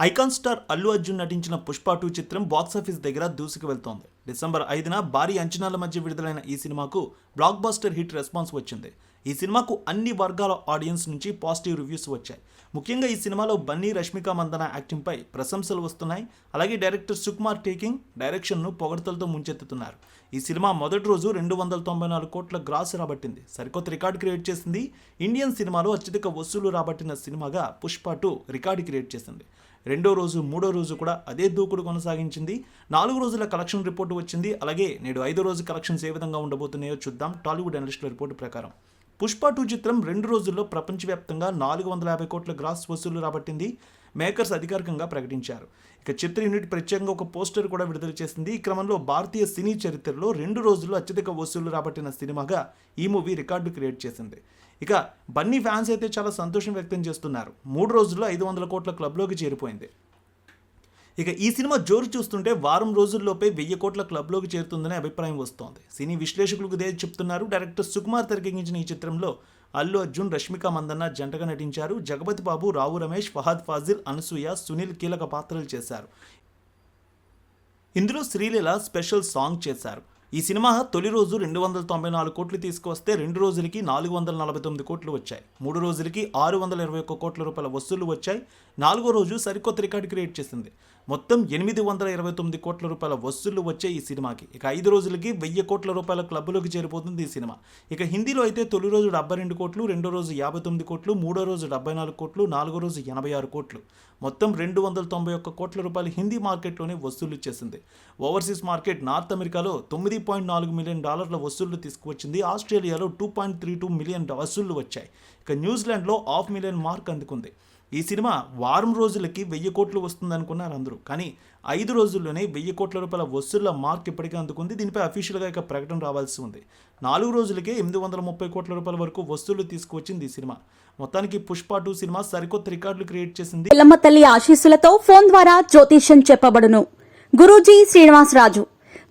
Icon star Allu Arjun నటించిన Pushpa two చిత్రం box office దగ్గర దూసుకు వెళ్తోంది డిసెంబర్ ఐదున భారీ అంచనాల మధ్య విడుదలైన ఈ సినిమాకు బ్లాక్ బాస్టర్ హిట్ రెస్పాన్స్ వచ్చింది. ఈ సినిమాకు అన్ని వర్గాల ఆడియన్స్ నుంచి పాజిటివ్ రివ్యూస్ వచ్చాయి. ముఖ్యంగా ఈ సినిమాలో బన్నీ రష్మిక మందన యాక్టింగ్పై ప్రశంసలు వస్తున్నాయి. అలాగే డైరెక్టర్ సుకుమార్ టేకింగ్ డైరెక్షన్ను పొగడ్తలతో ముంచెత్తుతున్నారు. ఈ సినిమా మొదటి రోజు రెండు వందల తొంభై నాలుగు కోట్ల గ్రాస్ రాబట్టింది. సరికొత్త రికార్డు క్రియేట్ చేసింది. ఇండియన్ సినిమాలో అత్యధిక వసూలు రాబట్టిన సినిమాగా పుష్ప టూ రికార్డు క్రియేట్ చేసింది. రెండో రోజు మూడో రోజు కూడా అదే దూకుడు కొనసాగించింది. నాలుగు రోజుల కలెక్షన్ రిపోర్టు వచ్చింది? అలాగే నేడు ఐదో రోజు కలెక్షన్స్ ఏ విధంగా ఉండబోతున్నాయో చూద్దాం. టాలీవుడ్ అనలిస్టుల రిపోర్టు ప్రకారం. పుష్ప టూ చిత్రం రెండు రోజుల్లో ప్రపంచవ్యాప్తంగా నాలుగు వందల యాభై కోట్ల గ్రాస్ వసూలు రాబట్టింది. మేకర్స్ అధికారికంగా ప్రకటించారు. ఇక చిత్ర యూనిట్ ప్రత్యేకంగా ఒక పోస్టర్ కూడా విడుదల చేసింది. ఈ క్రమంలో భారతీయ సినీ చరిత్రలో రెండు రోజుల్లో అత్యధిక వసూలు రాబట్టిన సినిమాగా ఈ మూవీ రికార్డు క్రియేట్ చేసింది. ఇక బన్నీ ఫ్యాన్స్ అయితే చాలా సంతోషం వ్యక్తం చేస్తున్నారు. మూడు రోజుల్లో ఐదు వందల కోట్ల క్లబ్లోకి చేరిపోయింది. ఇక ఈ సినిమా జోరు చూస్తుంటే వారం రోజుల్లోపే వెయ్యి కోట్ల క్లబ్లోకి చేరుతుందనే అభిప్రాయం వస్తోంది. సినీ విశ్లేషకులకు ఇదే చెప్తున్నారు. డైరెక్టర్ సుకుమార్ తెరకెక్కించిన ఈ చిత్రంలో అల్లు అర్జున్ రష్మిక మందన్న జంటగా నటించారు. జగపతి బాబు రావు రమేష్ ఫహాద్ ఫాజిల్ అనసూయ సునీల్ కీలక పాత్రలు చేశారు. ఇందులో శ్రీలీల స్పెషల్ సాంగ్ చేశారు. ఈ సినిమా తొలి రోజు రెండు వందల తొంభై నాలుగు కోట్లు తీసుకువస్తే రెండు రోజులకి నాలుగు వందల నలభై తొమ్మిది కోట్లు వచ్చాయి. మూడు రోజులకి ఆరు వందల ఇరవై ఒక్క కోట్ల రూపాయల వసూళ్ళు వచ్చాయి. నాలుగో రోజు సరికొత్త రికార్డు క్రియేట్ చేసింది. మొత్తం ఎనిమిది వందల ఇరవై తొమ్మిది కోట్ల రూపాయల వసూళ్ళు వచ్చాయి ఈ సినిమాకి. ఇక ఐదు రోజులకి వెయ్యి కోట్ల రూపాయల క్లబ్లోకి చేరిపోతుంది ఈ సినిమా. ఇక హిందీలో అయితే తొలి రోజు డెబ్బై రెండు కోట్లు రెండో రోజు యాభై తొమ్మిది కోట్లు మూడో రోజు డెబ్బై నాలుగు కోట్లు నాలుగో రోజు ఎనభై ఆరు కోట్లు. మొత్తం రెండు వందల తొంభై ఒక్క కోట్ల రూపాయలు హిందీ మార్కెట్లోనే వసూలు చేసింది. ఓవర్సీస్ మార్కెట్ నార్త్ అమెరికాలో తొమ్మిది పాయింట్ నాలుగు మిలియన్ డాలర్ల వసూళ్ళు తీసుకువచ్చింది. ఆస్ట్రేలియాలో two point three two million వసూళ్ళు వచ్చాయి. ఇక న్యూజిలాండ్లో హాఫ్ మిలియన్ మార్క్ అందుకుంది. ఈ సినిమా వారం రోజులకి వెయ్యి కోట్లు వస్తుంది అనుకున్నారు అందరూ. కానీ ఐదు రోజుల్లోనే వెయ్యి కోట్ల రూపాయల వసూళ్ళ మార్క్ ఇప్పటికే అందుకుంది. దీనిపై అఫీషియల్గా ఇక ప్రకటన రావాల్సి ఉంది. నాలుగు రోజులకే ఎనిమిది వందల ముప్పై కోట్ల రూపాయల వరకు వసూళ్ళు తీసుకువచ్చింది ఈ సినిమా. మొత్తానికి పుష్ప టూ సినిమా సరికొత్త రికార్డులు క్రియేట్ చేసింది. ఎల్లమ్మ తల్లి ఆశీస్సులతో ఫోన్ ద్వారా జ్యోతిష్యం చెప్పబడును. గురూజీ శ్రీనివాసరాజు.